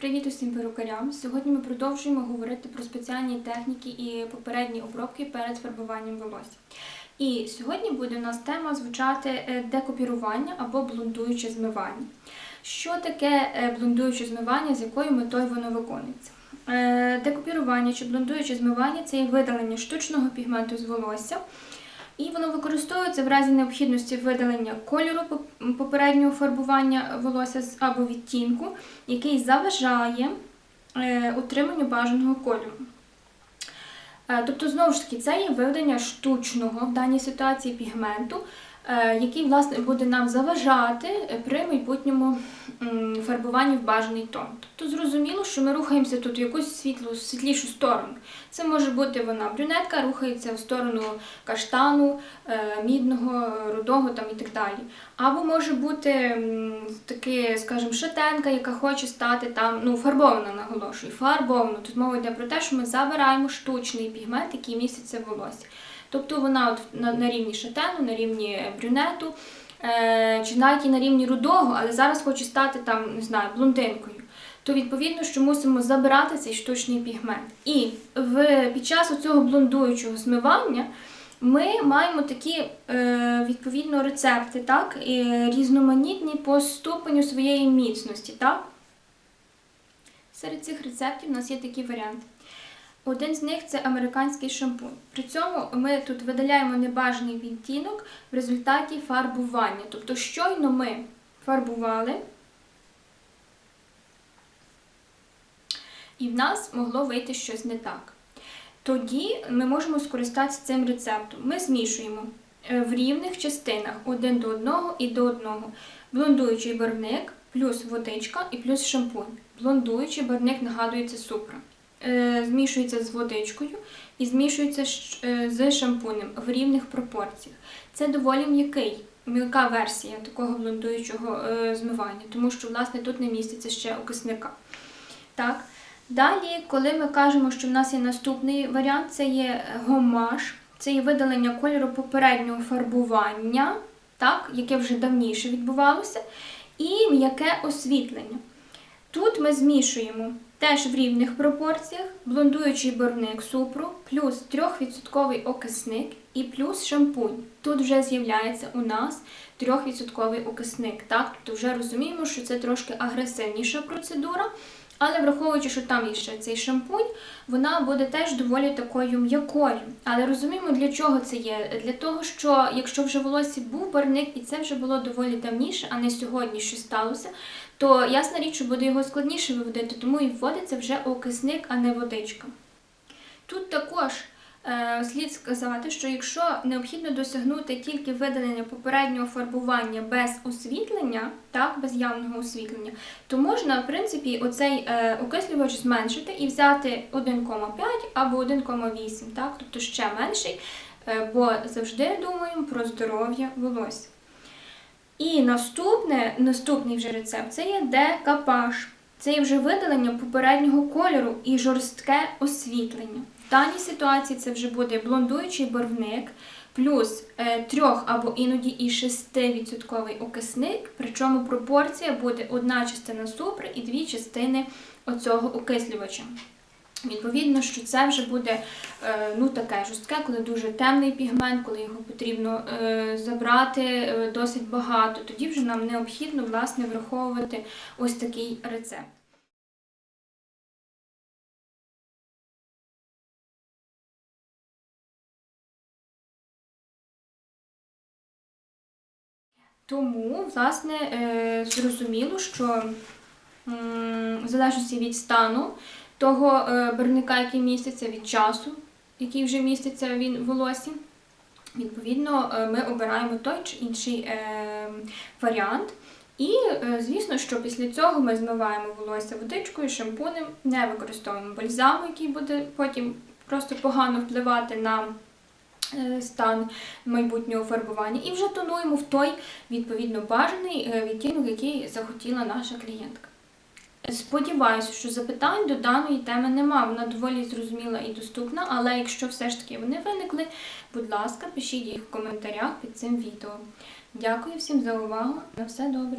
Привіт усім перукарям! Сьогодні ми продовжуємо говорити про спеціальні техніки і попередні обробки перед фарбуванням волосся. І сьогодні буде у нас тема звучати е, декупірування або блондуюче змивання. Що таке е, блондуюче змивання, з якою метою воно виконується? Е, Декупірування чи блондуюче змивання це є видалення штучного пігменту з волосся. І воно використовується в разі необхідності видалення кольору попереднього фарбування волосся або відтінку, який заважає е, утриманню бажаного кольору. Е, Тобто, знову ж таки, це є виведення штучного в даній ситуації пігменту, який власне буде нам заважати е, при майбутньому фарбуванні в бажаний тон. Тобто зрозуміло, що ми рухаємося тут в якусь світлу, світлішу сторону. Це може бути вона брюнетка, рухається в сторону каштану, е, мідного, рудого там і так далі. Або може бути таки, скажімо, шатенка, яка хоче стати там, ну, фарбована, наголошую, фарбована. Тут мова йде про те, що ми забираємо штучний пігмент, який міститься в волосі. Тобто вона от на, на рівні шатену, на рівні брюнету, е, чи навіть і на рівні рудого, але зараз хоче стати там, не знаю, блондинкою. То відповідно, що мусимо забирати цей штучний пігмент. І в, під час цього блондуючого змивання ми маємо такі е, відповідно рецепти, так, і різноманітні по ступеню своєї міцності. Так? Серед цих рецептів у нас є такі варіанти. Один з них це американський шампунь. При цьому ми тут видаляємо небажаний відтінок в результаті фарбування. Тобто, щойно ми фарбували, і в нас могло вийти щось не так. Тоді ми можемо скористатися цим рецептом. Ми змішуємо е, в рівних частинах один до одного і до одного. Блондуючий барвник, плюс водичка і плюс шампунь. Блондуючий барвник нагадується супра. Е, Змішується з водичкою і змішується з- е, шампунем в рівних пропорціях. Це доволі м'який, м'яка версія такого блондуючого е, змивання, тому що власне тут не міститься ще окисника. Так. Далі, коли ми кажемо, що в нас є наступний варіант, це є гомаж, це є видалення кольору попереднього фарбування, так, яке вже давніше відбувалося, і м'яке освітлення. Тут ми змішуємо теж в рівних пропорціях блондуючий борник супру, плюс 3% окисник і плюс шампунь. Тут вже з'являється у нас 3% окисник. Так? Тобто вже розуміємо, що це трошки агресивніша процедура. Але враховуючи, що там є ще цей шампунь, вона буде теж доволі такою м'якою. Але розуміємо, для чого це є? Для того, що якщо вже в волосі був барник, і це вже було доволі давніше, а не сьогодні, що сталося, то ясна річ, що буде його складніше виводити, тому і вводиться вже окисник, а не водичка. Тут також слід сказати, що якщо необхідно досягнути тільки видалення попереднього фарбування без освітлення, так, без явного освітлення, то можна, в принципі, оцей е, окислювач зменшити і взяти 1,5 або 1,8, так, тобто ще менший, е, бо завжди думаємо про здоров'я волосся. І наступне, наступний вже рецепт це є декапаж. Це є вже видалення попереднього кольору і жорстке освітлення. В даній ситуації це вже буде блондуючий барвник, плюс е, 3 або іноді і 6% окисник, причому пропорція буде одна частина супри і дві частини оцього окислювача. Відповідно, що це вже буде е, ну, таке жорстке, коли дуже темний пігмент, коли його потрібно е, забрати е, досить багато. Тоді вже нам необхідно власне враховувати ось такий рецепт. Тому, власне, е, зрозуміло, що в залежності від стану того е, барвника, який міститься від часу, який вже міститься він в волосі, відповідно, е, ми обираємо той чи інший варіант. І, звісно, що після цього ми змиваємо волосся водичкою, шампунем, не використовуємо бальзаму, який буде потім просто погано впливати на стан майбутнього фарбування, і вже тонуємо в той відповідно бажаний е, відтінок, який захотіла наша клієнтка. Сподіваюся, що запитань до даної теми нема. Вона доволі зрозуміла і доступна, але якщо все ж таки вони виникли, будь ласка, пишіть їх в коментарях під цим відео. Дякую всім за увагу. На все добре!